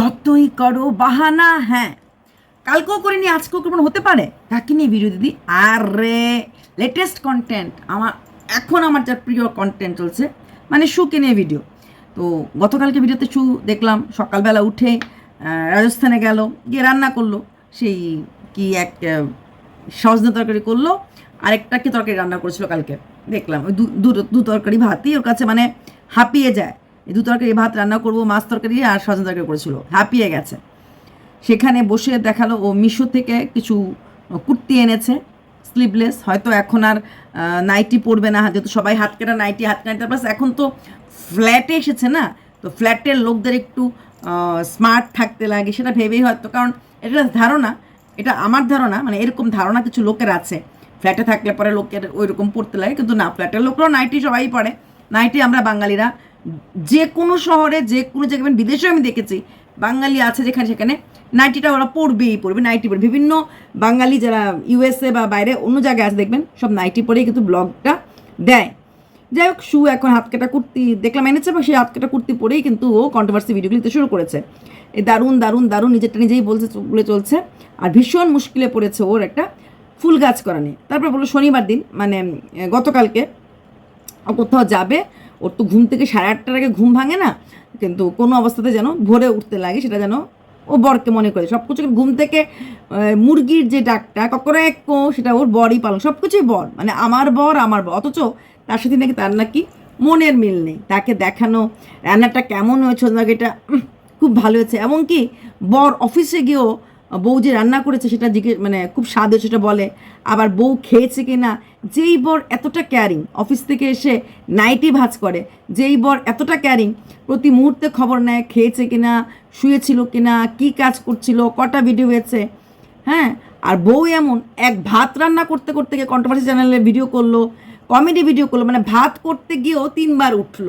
যতই করো, বাহানা হ্যাঁ। কালকেও করিনি, আজকেও করব হতে পারে। তাকে নিয়ে ভিডিও দিদি। আরে লেটেস্ট কন্টেন্ট আমার, এখন আমার যা প্রিয় কন্টেন্ট চলছে মানে শুকে নিয়ে ভিডিও তো গতকালকে ভিডিওতে শু দেখলাম, সকালবেলা উঠে রাজস্থানে গেল, গিয়ে রান্না করল, সেই কি এক সজনে তরকারি করল, আরেকটা কি তরকারি রান্না করেছিল কালকে, দেখলাম। ওই দু- তরকারি ভাতই ওর কাছে মানে হাঁপিয়ে যায়। দু তরকারি, ভাত রান্না করব, মাছ তরকারি আর সজনে তরকারি করেছিল। হাঁপিয়ে গেছে। সেখানে বসে দেখাল ও মিশো থেকে কিছু কুর্তি এনেছে স্লিভলেস হয়তো এখন আর নাইটি পরবে না, যেহেতু সবাই হাত কাটা নাইটি, হাত কাটা প্লাস এখন তো ফ্ল্যাটে এসেছে না? তো ফ্ল্যাটের লোকদের একটু স্মার্ট থাকতে লাগে, সেটা ভেবেই হয়তো, কারণ এটা ধারণা। এটা আমার ধারণা মানে এরকম ধারণা কিছু লোকের আছে। ফ্ল্যাটে থাকলে পরে লোকের ওই রকম পড়তে লাগে, কিন্তু না ফ্ল্যাটের লোকরাও নাইটি সবাই পড়ে নাইটি আমরা বাঙালিরা যে কোনো শহরে, যে কোনো জায়গায় বিদেশেও আমি দেখেছি, বাঙালি আছে যেখানে সেখানে নাইটিটা ওরা পড়বেই পড়বে নাইটি পড়বে। বিভিন্ন বাঙালি যারা ইউএসএ বা বাইরে অন্য জায়গায় আছে, দেখবেন, সব নাইটি পরেই কিন্তু ব্লগটা দেয়। যাই হোক, শু এখন হাত কাটা কুর্তি, দেখলাম এনেছে বা সেই হাত কাটা কুর্তি পরেই কিন্তু ও কন্ট্রোভার্সি ভিডিওগুলি দিতে শুরু করেছে। এই দারুণ দারুণ দারুণ, নিজেরটা নিজেই বলছে, বলে চলছে। আর ভীষণ মুশকিলে পড়েছে ওর একটা ফুল গাছ করা নিয়ে তারপর বলল, শনিবার দিন মানে গতকালকে ও কোথাও যাবে ওর তো ঘুম থেকে সাড়ে আটটার আগে ঘুম ভাঙে না, কিন্তু কোনো অবস্থাতে যেন ভোরে উঠতে লাগে, সেটা যেন ও বরকে মনে করে। সব কিছু ঘুম থেকে মুরগির যে ডাকটা কখনো এক কো সেটা ওর বরই পালন, সব কিছুই বর। মানে আমার বর আমার বর। অথচ তার সাথে নাকি তার নাকি মনের মিল নেই। তাকে দেখানো, রান্নাটা কেমন হয়েছে এটা খুব ভালো হয়েছে। এমনকি বর অফিসে গিয়েও বউ যে রান্না করেছে সেটা জিজ্ঞেস মানে খুব স্বাদ সেটা বলে। আবার বউ খেয়েছে কি না যেই বর এতটা ক্যারিং অফিস থেকে এসে নাইটি ভাজ করে, যেই বর এতটা ক্যারিং প্রতি মুহূর্তে খবর নেয় খেয়েছে কি না শুয়েছিল কি না কী কাজ করছিল, কটা ভিডিও হয়েছে। হ্যাঁ আর বউ এমন, এক ভাত রান্না করতে করতে গিয়ে কন্ট্রোভার্সি চ্যানেলে ভিডিও করল কমেডি ভিডিও করল মানে ভাত করতে গিয়েও তিনবার উঠল।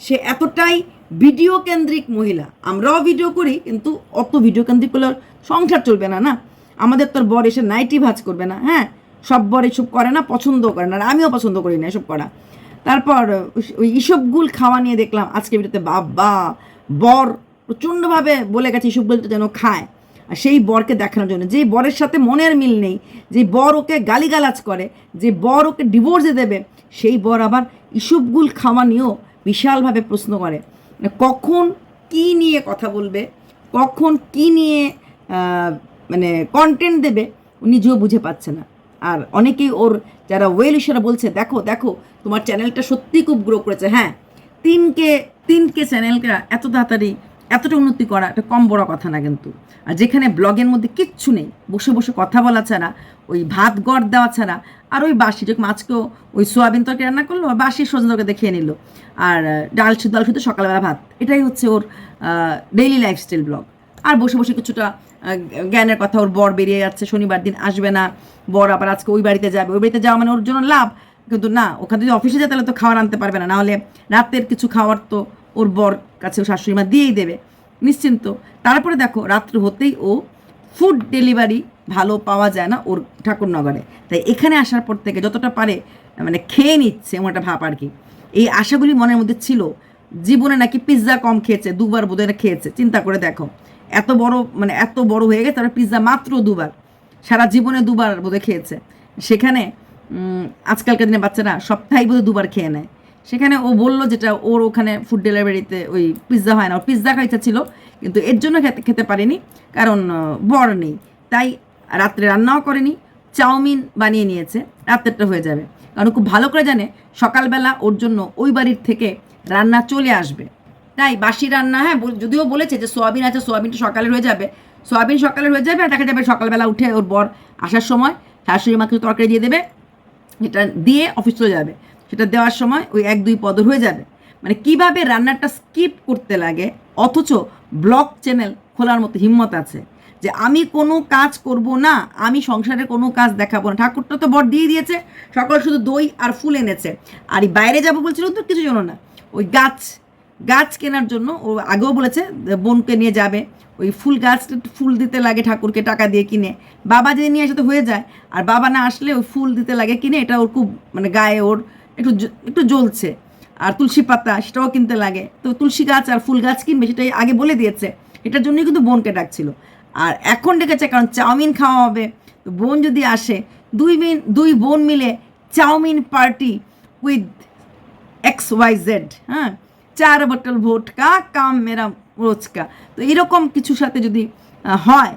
সে এতটাই ভিডিও কেন্দ্রিক মহিলা। আমরাও ভিডিও করি, কিন্তু অত ভিডিও কেন্দ্রিক করলে সংসার চলবে না না? আমাদের তোর বর এসে নাইটি ভাজ করবে না হ্যাঁ? সব বর এসব করে না পছন্দ করে না, আর আমিও পছন্দ করি না এসব করা। তারপর ওই ইসবগুল খাওয়া নিয়ে দেখলাম আজকে ভিডিওতে বাবা, বর প্রচণ্ডভাবে বলে গেছে ইসবগুলটা যেন খায়। আর সেই বরকে দেখানোর জন্য, যেই বরের সাথে মনের মিল নেই যে বর ওকে গালিগালাজ করে যে বর ওকে ডিভোর্সে দেবে, সেই বর আবার ইসবগুল খাওয়া নিয়েও বিশালভাবে প্রশ্ন করে। কখন কি নিয়ে কথা বলবে, কখন কি নিয়ে মানে কন্টেন্ট দেবে নিজেও বুঝে পাচ্ছে না। আর অনেকেই ওর, যারা ওয়েল ইসারা বলছে, দেখো দেখো, তোমার চ্যানেলটা সত্যি খুব গ্রো করেছে। হ্যাঁ তিনকে তিনকে চ্যানেলটা এত তাড়াতাড়ি এতটা উন্নতি করা এটা কম বড় কথা না কিন্তু। আর যেখানে ব্লগের মধ্যে কিচ্ছু নেই, বসে বসে কথা বলা ছাড়া, ওই ভাত গড় দেওয়া ছাড়া, আর ওই বাসি, যে মাছকেও ওই সোয়াবিন তরকারি রান্না করল, আর বাসি সজনে তরকারি দেখিয়ে নিল। আর ডাল সিদ্ধ ডাল সিদ্ধ, সকালবেলা ভাত। এটাই হচ্ছে ওর ডেইলি লাইফস্টাইল ব্লগ আর বসে বসে কিছুটা জ্ঞানের কথা ওর বর বেরিয়ে যাচ্ছে, শনিবার দিন আসবে না। বর আবার আজকে ওই বাড়িতে যাবে। ওই বাড়িতে যাওয়া মানে ওর জন্য লাভ। কিন্তু না, ওখানে যদি অফিসে যায় তাহলে তো খাওয়ার আনতে পারবে না। নাহলে রাতের কিছু খাওয়ার তো ওর বর কাছে ওর শাশুড়ি মা দিয়েই দেবে। নিশ্চিন্ত। তারপরে দেখো, রাত্র হতেই ও ফুড ডেলিভারি ভালো পাওয়া যায় না ওর ঠাকুরনগরে। তাই এখানে আসার পর থেকে যতটা পারে মানে খেয়ে নিচ্ছে এমন একটা ভাব আর কি। এই আশাগুলি মনের মধ্যে ছিল, জীবনে নাকি পিৎজা কম খেয়েছে, দুবার বোধহয় খেয়েছে। চিন্তা করে দেখো, এত বড় মানে এত বড় হয়ে গেছে, তারপরে পিৎজা মাত্র দুবার, সারা জীবনে দুবার বোধহয় খেয়েছে। সেখানে আজকালকার দিনে বাচ্চারা সপ্তাহে বোধহয় দুবার খেয়ে নেয়। সেখানে ও বলল যেটা ওর ওখানে ফুড ডেলিভারিতে ওই পিৎজা হয় না। ওর পিৎজা খাইতে ছিল, কিন্তু এর জন্য খেতে খেতে পারেনি, কারণ বর নেই। তাই রাত্রে রান্নাও করেনি, চাউমিন বানিয়ে নিয়েছে, রাত্রেরটা হয়ে যাবে। কারণ খুব ভালো করে জানে, সকালবেলা ওর জন্য ওই বাড়ির থেকে রান্না চলে আসবে। তাই বাসি রান্না হ্যাঁ যদিও বলেছে যে সোয়াবিন আছে, সোয়াবিনটা সকালে হয়ে যাবে। সোয়াবিন সকালে হয়ে যাবে দেখা যাবে সকালবেলা উঠে ওর বর আসার সময়। শাশুড়ি মাকে তরকারি দিয়ে দেবে, এটা দিয়ে অফিস চলে যাবে। সেটা দেওয়ার সময় ওই এক দুই পদর হয়ে যাবে। মানে কীভাবে রান্নাটা স্কিপ করতে লাগে, অথচ ব্লগ চ্যানেল খোলার মতো হিম্মত আছে যে আমি কোনো কাজ করব না, আমি সংসারে কোনো কাজ দেখাবো না। ঠাকুরটা তো বর দিয়ে দিয়েছে, সকাল শুধু দই আর ফুল এনেছে। আর বাইরে যাব বলছিল তো কিছু জন্য না। ওই গাছ গাছ কেনার জন্য ও আগেও বলেছে বোনকে নিয়ে যাবে। ওই ফুল একটু ফুল দিতে লাগে ঠাকুরকে, টাকা দিয়ে কিনে। বাবা যদি নিয়ে আসে তো হয়ে যায়। আর বাবা না আসলে ওই ফুল দিতে লাগে কিনে, এটা ওর খুব মানে গায়ে ওর একটু একটু জ্বলছে। আর তুলসী পাতা, সেটাও কিনতে লাগে। তো তুলসী গাছ আর ফুল গাছ কিনবে, সেটাই আগে বলে দিয়েছে। এটার জন্যই কিন্তু বোনকে ডাকছিল। আর এখন ডেকেছে, কারণ চাউমিন খাওয়া হবে। তো বোন যদি আসে, দুই মিন দুই বোন মিলে chow mein party with X Y Z হ্যাঁ? চার বটল ভোটকা, কাম মেরা রোজকা। তো এরকম কিছুর সাথে যদি হয়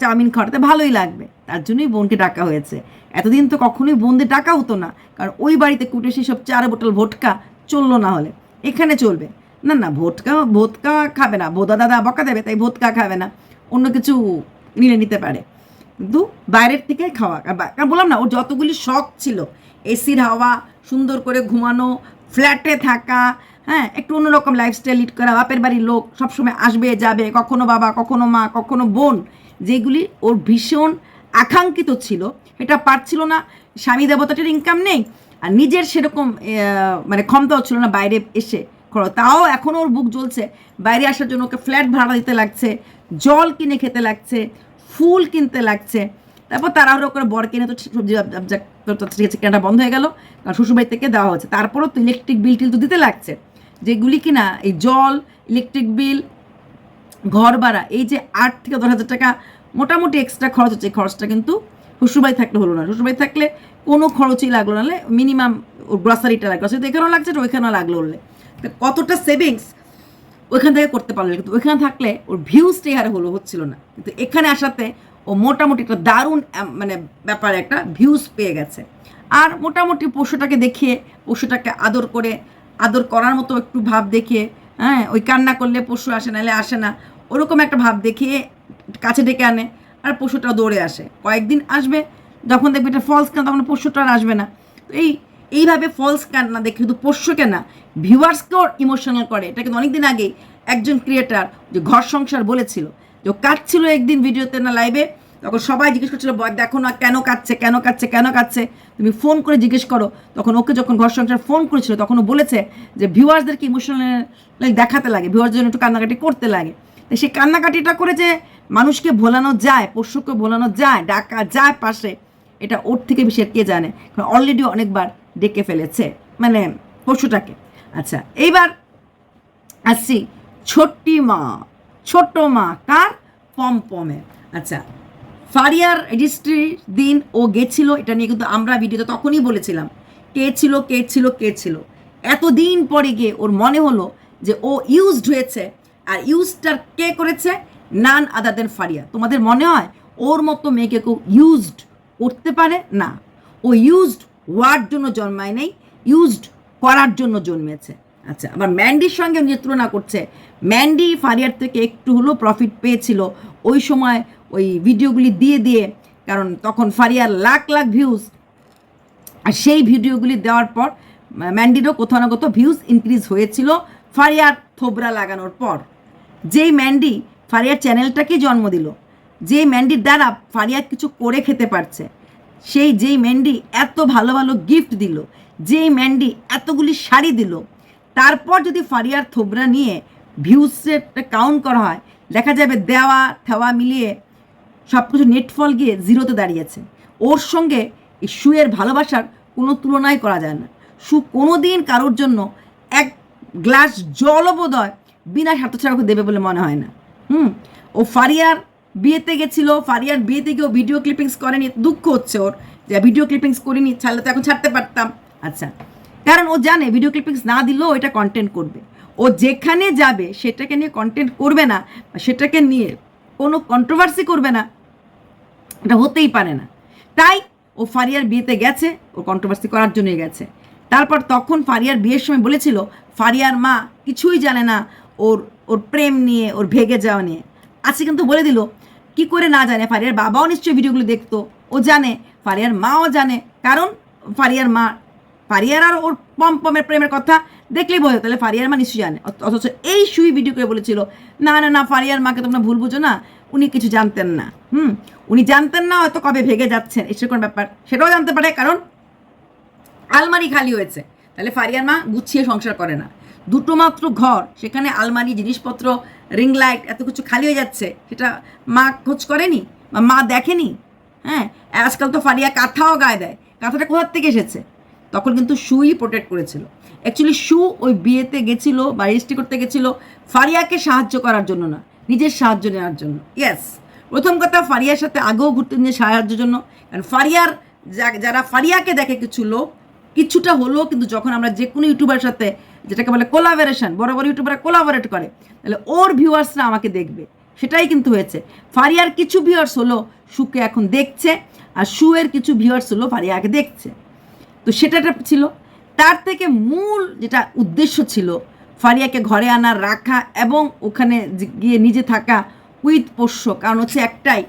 চাউমিন খাওয়াতে ভালোই লাগবে। তার জন্যই বোনকে ডাকা হয়েছে। এতদিন তো কখনোই বোনদের ডাকা হতো না। কারণ ওই বাড়িতে কুটে সব চার বোতল ভোটকা চলল না হলে। এখানে চলবে। না না, ভোটকা ভোটকা খাবে না। বোদা দাদা বকা দেবে, তাই ভোটকা খাবে না। অন্য কিছু নিলে নিতে পারে। কিন্তু বাইরের থেকে খাওয়া কারণ বললাম না, ওর যতগুলি শখ ছিল, এসির হাওয়া, সুন্দর করে ঘুমানো, ফ্ল্যাটে থাকা হ্যাঁ একটু অন্যরকম লাইফস্টাইল লিড করা, বাপের বাড়ির লোক সবসময় আসবে, যাবে, কখনো বাবা, কখনো মা, কখনো বোন। যেগুলি ওর ভীষণ আকাঙ্ক্ষিত ছিল। এটা পারছিল না, স্বামী দেবতাটির ইনকাম নেই, আর নিজের সেরকম মানে ক্ষমতাও ছিল না বাইরে এসে খরচ তাও এখনও ওর বুক জ্বলছে, বাইরে আসার জন্য ওকে ফ্ল্যাট ভাড়া দিতে লাগছে, জল কিনে খেতে লাগছে, ফুল কিনতে লাগছে। তারপর তাড়াহুড়ো করে বর কিনে তো সবজি কেনাটা বন্ধ হয়ে গেল, কারণ শ্বশুরবাড়ি থেকে দেওয়া হচ্ছে তারপরও তো ইলেকট্রিক বিল টিল তো দিতে লাগছে। যেগুলি কিনা, এই জল ইলেকট্রিক বিল ঘর ভাড়া, এই যে আট থেকে দশ হাজার টাকা মোটামুটি এক্সট্রা খরচ হচ্ছে। খরচটা কিন্তু শ্বশুরবাড়ি থাকলে হলো না। শ্বশুরবাড়ি থাকলে কোনো খরচই লাগল না। মিনিমাম গ্রসারিটা লাগল। সেটা এখানেও লাগছে ওইখানেও লাগল হলে। কতটা সেভিংস ওইখান থেকে করতে পারল। কিন্তু ওইখানে থাকলে ওর ভিউজটাই হারে হলো, হচ্ছিল না। কিন্তু এখানে আসাতে ও মোটামুটি একটা দারুণ মানে ব্যাপারে, একটা ভিউজ পেয়ে গেছে। আর মোটামুটি পশুটাকে দেখিয়ে, পশুটাকে আদর করে, আদর করার মতো একটু ভাব দেখিয়ে হ্যাঁ ওই কান্না করলে পশু আসে, নাহলে আসে না। ওরকম একটা ভাব দেখিয়ে কাছে ডেকে আনে, আর পশুটা দৌড়ে আসে। কয়েকদিন আসবে, যখন দেখবে এটা ফলস কান তখন পশুটা আর আসবে না। তো এই, এইভাবে ফলস কান্না দেখে শুধু পোষ্যকে না ভিউয়ার্সকেও ইমোশনাল করে। এটা কিন্তু অনেকদিন আগেই একজন ক্রিয়েটার যে ঘর সংসার বলেছিল, যে কাঁদছিল একদিন ভিডিওতে না লাইভে তখন সবাই জিজ্ঞেস করছিল "বয়, দেখো না কেন কাঁদছে কেন কাঁদছে কেন কাঁদছে? তুমি ফোন করে জিজ্ঞেস করো। তখন ওকে যখন ঘর সংসার ফোন করেছিল তখন ও বলেছে যে ভিউয়ার্সদেরকে ইমোশনাল দেখাতে লাগে? ভিউয়ার্স জন্য একটু কান্নাকাটি করতে লাগে? তো সেই কান্নাকাটিটা করে যে মানুষকে ভোলানো যায় পশুকে ভোলানো যায় ডাকা যায় পাশে। এটা ওর থেকে বেশি আর কে জানে? কারণ অলরেডি অনেকবার ডেকে ফেলেছে মানে পশুটাকে। আচ্ছা এইবার আসছি ছোট্টি মা ছোট্ট মা কার পমপমে? আচ্ছা ফারিয়ার রেজিস্ট্রির দিন ও গেছিল, এটা নিয়ে কিন্তু আমরা ভিডিওতে তখনই বলেছিলাম, কে ছিল কে ছিল কে ছিল। এতদিন পরে গিয়ে ওর মনে হলো যে ও ইউজড হয়েছে, আর ইউজটার কে করেছে? নান আদার দেন ফারিয়া। তোমাদের মনে হয় ওর মতো মেয়েকে কেউ ইউজড করতে পারে? না। ও ইউজড হওয়ার জন্য জন্মায় নেই ইউজড করার জন্য জন্মেছে। আচ্ছা আবার ম্যান্ডির সঙ্গে যে তুলনা করছে। ম্যান্ডি ফারিয়ার থেকে একটু হলেও প্রফিট পেয়েছিল। ওই সময় ওই ভিডিওগুলি দিয়ে দিয়ে, কারণ তখন ফারিয়ার লাখ লাখ ভিউজ আর সেই ভিডিওগুলি দেওয়ার পর ম্যান্ডিরও কোথাও না কোথাও ভিউজ ইনক্রিজ হয়েছিল ফারিয়ার থোবরা লাগানোর পর। যেই ম্যান্ডি ফারিয়ার চ্যানেলটাকেই জন্ম দিল যে ম্যান্ডির দ্বারা ফারিয়া কিছু করে খেতে পারছে, সেই যেই ম্যান্ডি এত ভালো ভালো গিফট দিল, যেই ম্যান্ডি এতগুলি শাড়ি দিল, তারপর যদি ফারিয়ার থোবরা নিয়ে ভিউসের কাউন্ট করা হয়, দেখা যাবে দেওয়া থেওয়া মিলিয়ে সব কিছু নেটফল গিয়ে জিরোতে দাঁড়িয়েছে। ওর সঙ্গে এই শুয়ের ভালোবাসার কোনো তুলনাই করা যায় না। সু কোনো দিন কারোর জন্য এক গ্লাস জলও বিনা স্বার্থ ছাড়া ওকে দেবে বলে মনে হয় না। হুম, ও ফারিয়ার বিয়েতে গেছিল, ফারিয়ার বিয়েতে গিয়েও ভিডিও ক্লিপিংস করেনি, দুঃখ হচ্ছে ওর যে ভিডিও ক্লিপিংস করিনি, ছাড়লে তো এখন ছাড়তে পারতাম। আচ্ছা কারণ ও জানে ভিডিও ক্লিপিংস না দিলেও এটা কন্টেন্ট করবে। ও যেখানে যাবে সেটাকে নিয়ে কন্টেন্ট করবে না, সেটাকে নিয়ে কোনো কন্ট্রোভার্সি করবে না। এটা হতেই পারে না। তাই ও ফারিয়ার বিয়েতে গেছে ও কন্ট্রোভার্সি করার জন্যই গেছে। তারপর তখন ফারিয়ার বিয়ের সময় বলেছিল, ফারিয়ার মা কিছুই জানে না ওর ওর প্রেম নিয়ে, ওর ভেগে যাওয়া নিয়ে। আজকে কিন্তু বলে দিল, কি করে না জানে? ফারিয়ার বাবাও নিশ্চয়ই ভিডিওগুলো দেখতো, ও জানে, ফারিয়ার মাও জানে। কারণ ফারিয়ার মা, ফারিয়ার আর ওর পম্পমের প্রেমের কথা দেখলেই বোঝে তাহলে ফারিয়ার মা নিশ্চয়ই জানে। অথচ এই সুই ভিডিও করে বলেছিল, না না না, ফারিয়ার মাকে তোমরা ভুল বুঝো না উনি কিছু জানতেন না। হুম? উনি জানতেন না হয়তো কবে ভেগে যাচ্ছেন এসব কোন ব্যাপার। সেটাও জানতে পারে, কারণ আলমারি খালি হয়েছে। তাহলে ফারিয়ার মা গুছিয়ে সংসার করে না। দুটো মাত্র ঘর, সেখানে আলমারি, জিনিসপত্র রিং লাইট এত কিছু খালি হয়ে যাচ্ছে। সেটা মা খোঁজ করেনি? বা মা দেখেনি? হ্যাঁ? আজকাল তো ফারিয়া কাঁথাও গায়ে দেয়। কাঁথাটা কোথার থেকে এসেছে? তখন কিন্তু সুই প্রোটেক্ট করেছিল। অ্যাকচুয়ালি সু ওই বিয়েতে গেছিল বা রেজিস্ট্রি করতে গেছিল। ফারিয়াকে সাহায্য করার জন্য না। নিজের সাহায্য নেওয়ার জন্য। ইয়েস প্রথম কথা ফারিয়ার সাথে আগেও ঘুরতে নিজের সাহায্যের জন্য। কারণ ফারিয়ার যারা ফারিয়াকে দেখে কিছু লোক, কিছুটা হলেও কিন্তু যখন আমরা যে কোনো ইউটিউবার সাথে, যেটাকে বলে কোলাবোরেশন বড় বড় ইউটিউবাররা কোলাবোরেট করে, তাহলে ওর ভিউয়ার্সরা আমাকে দেখবে। সেটাই কিন্তু হয়েছে। ফারিয়ার কিছু ভিউয়ার্স হলো সুকে এখন দেখছে, আর সুয়ের কিছু ভিউয়ার্স হলো ফারিয়াকে দেখছে। তো সেটা ছিল। তার থেকে মূল যেটা উদ্দেশ্য ছিল ফারিয়াকে ঘরে আনা, রাখা এবং ওখানে গিয়ে নিজে থাকা উইথ পোষ্য। কারণ হচ্ছে একটাই,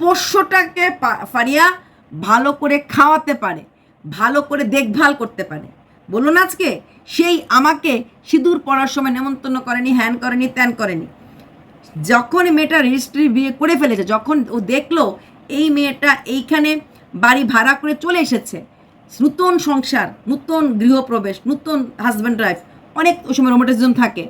পোষ্যটাকে ফারিয়া ভালো করে খাওয়াতে পারে, ভালো করে দেখভাল করতে পারে। বলুন আজকে, সেই আমাকে সিঁদুর পড়ার সময় নেমন্তন্ন করেনি, হ্যান করেনি, ত্যান করেনি। যখন মেয়েটা রেজিস্ট্রি বিয়ে করে ফেলেছে, যখন ও দেখল এই মেয়েটা এইখানে বাড়ি ভাড়া করে চলে এসেছে, নতুন সংসার, নতুন গৃহপ্রবেশ, নতুন হাজব্যান্ড ওয়াইফ অনেক ওই সময় রোমাটিজম থাকে।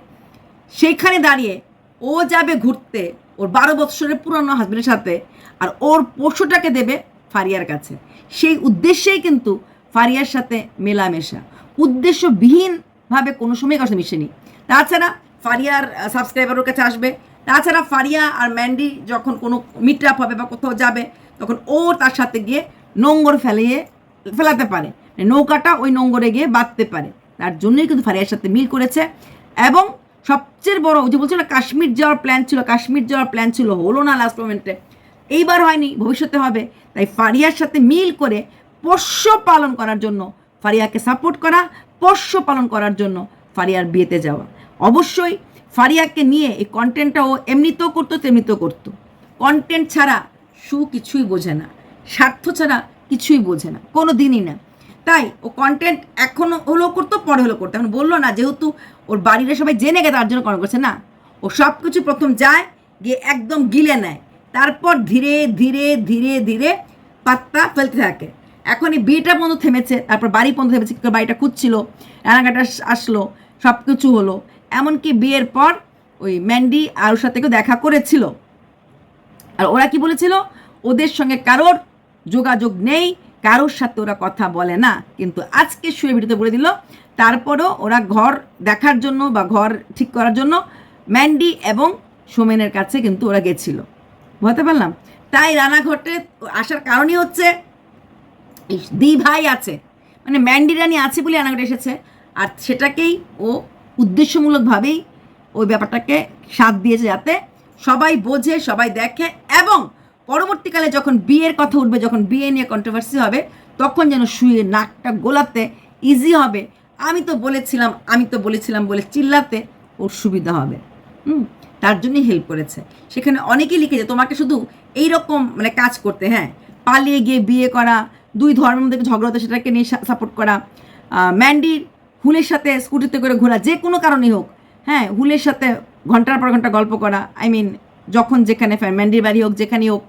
সেইখানে দাঁড়িয়ে ও যাবে ঘুরতে ওর বারো বৎসরের পুরনো হাজব্যান্ডের সাথে আর ওর পশুটাকে দেবে ফারিয়ার কাছে। সেই উদ্দেশ্যেই কিন্তু ফারিয়ার সাথে মেলামেশা। উদ্দেশ্যবিহীনভাবে কোনো সময় কাছে মিশেনি। তাছাড়া ফারিয়ার সাবস্ক্রাইবার ওর কাছে আসবে। তাছাড়া ফারিয়া আর ম্যান্ডি যখন কোনো মিট আপ হবে বা কোথাও যাবে, তখন ও তার সাথে গিয়ে নোংর ফেলিয়ে ফেলাতে পারে। নৌকাটা ওই নোংরে গিয়ে বাঁধতে পারে। তার জন্যই কিন্তু ফারিয়ার সাথে মিল করেছে। এবং সবচেয়ে বড় যে বলছিল কাশ্মীর যাওয়ার প্ল্যান ছিল, কাশ্মীর যাওয়ার প্ল্যান ছিল, হলো না লাস্ট মোমেন্টে এইবার হয়নি, ভবিষ্যতে হবে। তাই ফারিয়ার সাথে মিল করে পোষ্য পালন করার জন্য ফারিয়াকে সাপোর্ট করা, পোষ্য পালন করার জন্য ফারিয়ার বিয়েতে যাওয়া। অবশ্যই ফারিয়াকে নিয়ে এই কন্টেন্টটা ও এমনিতেও করতো, তেমনিতেও করতো। কন্টেন্ট ছাড়া সু কিছুই বোঝে না। স্বার্থ ছাড়া কিছুই বোঝে না। কোনো দিনই না। তাই ও কন্টেন্ট এখনও হলো করতো, পরে হলো করতো। এখন বলল না, যেহেতু ওর বাড়িরা সবাই জেনে গেছে, তার জন্য কমেন্ট করছে। না, ও সব কিছু প্রথম যায়, গিয়ে একদম গিলে নেয়। তারপর ধীরে ধীরে ধীরে ধীরে পাত্তা ফেলতে থাকে। এখন এই বিয়েটা বন্ধ থেমেছে, তারপর বাড়ি বন্ধ থেমেছে, কি করে বাড়িটা খুঁজছিল রানাঘাটা আসলো সব কিছু হলো। এমনকি বিয়ের পর ওই ম্যান্ডি আর ওর সাথে কেউ দেখা করেছিল। আর ওরা কি বলেছিল? ওদের সঙ্গে কারোর যোগাযোগ নেই কারোর সাথে ওরা কথা বলে না, কিন্তু আজকে শুয়ে ভিডিওতে বলে দিল, তারপরও ওরা ঘর দেখার জন্য বা ঘর ঠিক করার জন্য ম্যান্ডি এবং সোমেনের কাছে কিন্তু ওরা গেছিল। বুঝতে পারলাম? তাই রানাঘাটে আসার কারণই হচ্ছে দি ভাই আছে। মানে ম্যান্ডি রানি আছে বলে রানাঘাটে এসেছে, আর সেটাকেই ও উদ্দেশ্যমূলকভাবেই ওই ব্যাপারটাকে সাথ দিয়েছে যাতে সবাই বোঝে, সবাই দেখে এবং পরবর্তীকালে যখন বিয়ের কথা উঠবে, যখন বিয়ে নিয়ে কন্ট্রোভার্সি হবে, তখন যেন শুয়ে নাকটা গোলাতে ইজি হবে। আমি তো বলেছিলাম, আমি তো বলেছিলাম বলে চিল্লাতে ওর সুবিধা হবে। হুম, তার জন্যই হেল্প করেছে। সেখানে অনেকেই লিখেছে, তোমাকে শুধু এই রকম মানে কাজ করতে হ্যাঁ পালিয়ে গিয়ে বিয়ে করা, দুই ধর্মের মধ্যে ঝগড়া সেটাকে নিয়ে সাপোর্ট করা ম্যান্ডির হুলের সাথে স্কুটিতে করে ঘোরা, যে কোনো কারণেই হোক হ্যাঁ হুলের সাথে ঘণ্টার পর ঘণ্টা গল্প করা আই মিন যখন যেখানে ম্যান্ডির বাড়ি হোক, যেখানেই হোক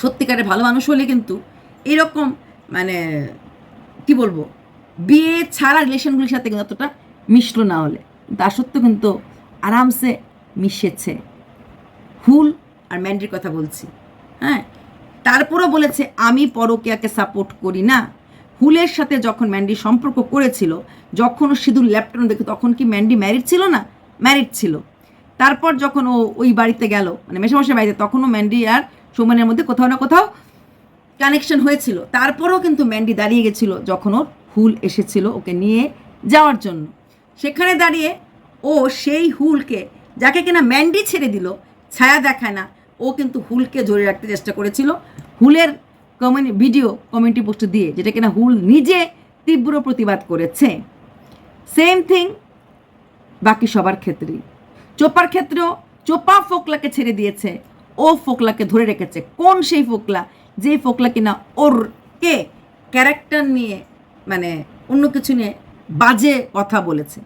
সত্যিকারের ভালো মানুষ হলে কিন্তু এরকম মানে কি বলব, বিয়ে ছাড়া রিলেশনগুলির সাথে কিন্তু অতটা মিশলো না হলে। তা সত্ত্বেও কিন্তু আরামসে মিশেছে। হুল আর ম্যান্ডির কথা বলছি হ্যাঁ? তারপরও বলেছে, আমি পরকিয়াকে সাপোর্ট করি না। হুলের সাথে যখন ম্যান্ডি সম্পর্ক করেছিল, যখন ও সিঁদুর ল্যাপটন দেখে তখন কি ম্যান্ডি ম্যারিড ছিল না? ম্যারিড ছিল। তারপর যখন ও ওই বাড়িতে গেল মানে মেশামশাই বাড়িতে, তখনও ম্যান্ডি আর সুমনের মধ্যে কোথাও না কোথাও কানেকশন হয়েছিল। তারপরেও কিন্তু ম্যান্ডি দাঁড়িয়ে গেছিল যখন ওর হুল এসেছিল ওকে নিয়ে যাওয়ার জন্য। সেখানে দাঁড়িয়ে ও সেই হুলকে, যাকে কিনা ম্যান্ডি ছেড়ে দিল, ছায়া দেখায় না, ও কিন্তু হুলকে ধরে রাখতে চেষ্টা করেছিল। হুলের কমিউনি ভিডিও কমিউনিটি পোস্ট দিয়ে, যেটা কিনা হুল নিজে তীব্র প্রতিবাদ করেছে। সেম থিং বাকি সবার ক্ষেত্রেই। চোপার ক্ষেত্রেও চোপা ফোকলাকে ছেড়ে দিয়েছে। ও ফোকলাকে ধরে রেখেছে। কোন সেই ফোকলা? যে ফোকলা কিনা ওর কে? ক্যারেক্টার নিয়ে মানে অন্য কিছু নিয়ে বাজে কথা বলেছে।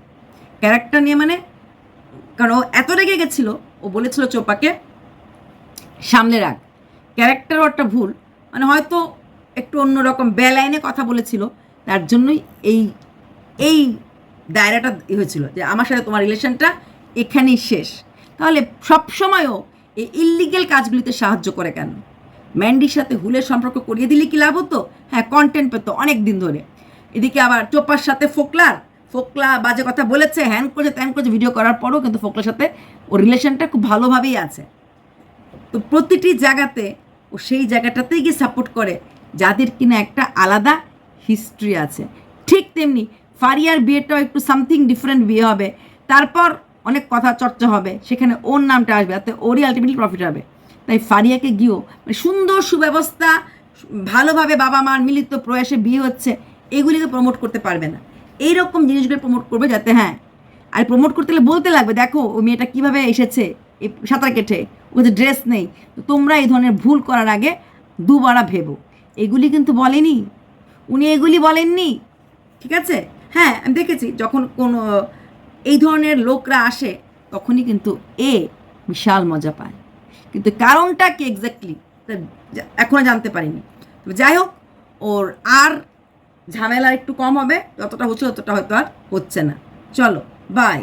ক্যারেক্টার নিয়ে মানে কারণ ও এত রেগে গেছিল, ও বলেছিল চোপাকে, সামনে রাখ। ক্যারেক্টারও একটা ভুল। মানে হয়তো একটু অন্যরকম বেলাইনে কথা বলেছিল, তার জন্যই এই এই দায়রাটা হয়েছিল যে আমার সাথে তোমার রিলেশনটা এখানেই শেষ। তাহলে সবসময়ও এই ইল্লিগেল কাজগুলিতে সাহায্য করে কেন? ম্যান্ডির সাথে হুলের সম্পর্ক করিয়ে দিলে কি লাভ হতো? হ্যাঁ কন্টেন্ট পেতো অনেক দিন ধরে। এদিকে আবার চোপার সাথে ফোকলার। ফোকলা বাজে কথা বলেছে, হ্যান করেছে, ত্যান করেছে ভিডিও করার পরও কিন্তু ফোকলার সাথে ওর রিলেশনটা খুব ভালোভাবেই আছে। তো প্রতিটি জায়গাতে ও সেই জায়গাটাতেই গিয়ে সাপোর্ট করে, যাদের কিনা একটা আলাদা হিস্ট্রি আছে। ঠিক তেমনি ফারিয়ার বিয়েটাও একটু সামথিং ডিফারেন্ট বিয়ে হবে। তারপর অনেক কথা চর্চা হবে, সেখানে ওর নামটা আসবে, তাতে ওরই আলটিমেটলি প্রফিট হবে। তাই ফারিয়াকে গিয়েও মানে সুন্দর সুব্যবস্থা, ভালোভাবে বাবা মার মিলিত প্রয়াসে বিয়ে হচ্ছে, এগুলিকে প্রমোট করতে পারবে না। এইরকম জিনিসগুলো প্রমোট করবে যাতে হ্যাঁ আর প্রমোট করতে গেলে বলতে লাগবে, দেখো, ও মেয়েটা কীভাবে এসেছে, এই সাঁতার কেটে ও যে ড্রেস নেই তোমরা এই ধরনের ভুল করার আগে দুবারা ভেবো। এগুলি কিন্তু বলেনি। উনি এগুলি বলেননি। ঠিক আছে? হ্যাঁ আমি দেখেছি, যখন কোনো এই ধরনের লোকরা আসে, তখনই কিন্তু এ বিশাল মজা পায়। কিন্তু কারণটা কি এক্স্যাক্টলি এখনও জানতে পারিনি। যাই হোক, ওর আর ঝামেলা একটু কম হবে, যতটা হচ্ছে ততটা হয়তো আর হচ্ছে না। চলো বাই